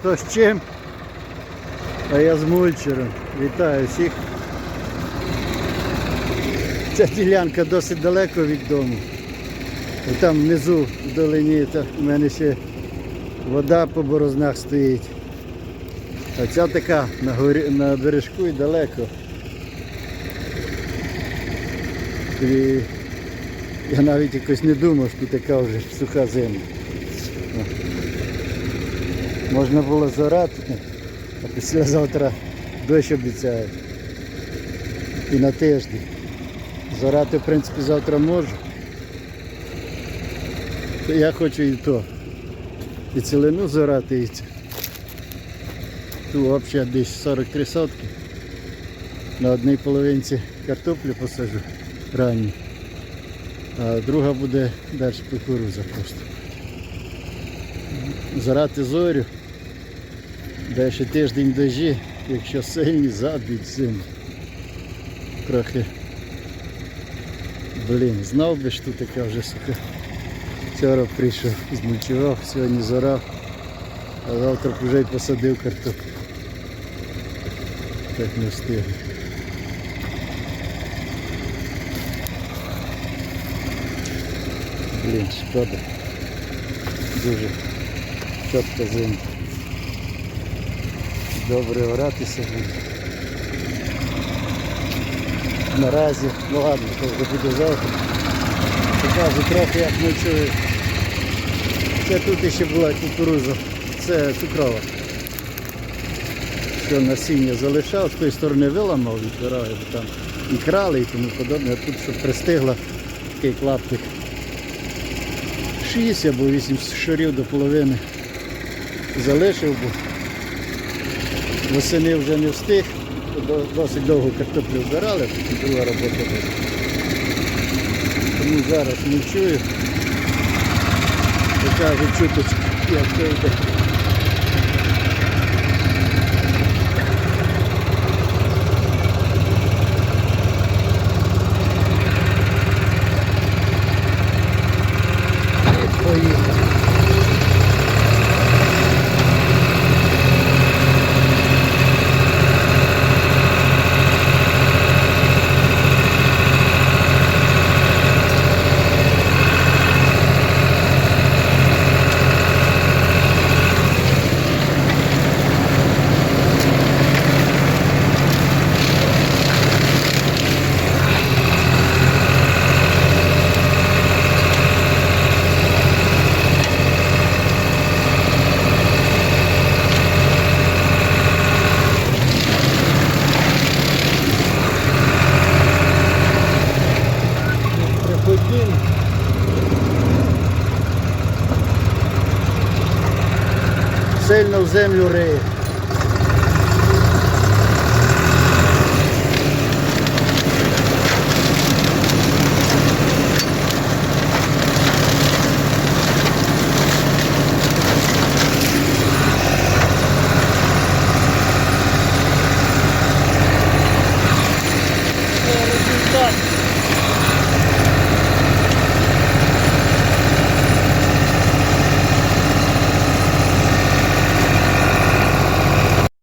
хто з чим, а я з мульчером. Вітаю всіх. Ця ділянка досить далеко від дому. І там внизу в долині в мене ще вода по борознах стоїть. А ця така на, горі, на бережку і далеко. І я навіть якось не думав, що така вже суха земля. Можна було зорати, а післязавтра дощ обіцяє. І на тиждень. Зорати, в принципі, завтра можу. То я хочу і то. І цілину зорати, і ту взагалі десь 43 сотки. На одній половинці картоплю посаджу ранню, а друга буде далі кукуруза просто. Зарати зорю, де ще тиждень дожі, якщо сильні, заб'ють зиму. Трохи. Блін, знав би, що тут така вже сука. Вчора прийшов, змульчував, сьогодні зорав, а завтра вже й посадив картоплю. Так не встиг. Блін, шкода. Дуже чітка зима. Добре оратися. Наразі, ну ладно, то вже буде завтра. Покажу трохи як ночую. Це тут ще була кукуруза. Це цукрова. Що насіння залишав, з тої сторони виламав від дороги, бо там і крали і тому подобне, а тут щоб пристигла такий клаптик. 6 або 8 шарів до половини залишив, бо восени вже не встиг, досить довго картоплю вбирали, друга робота була. Тому зараз не чую. Покажу чуточку, як це йде. من وزامي والريح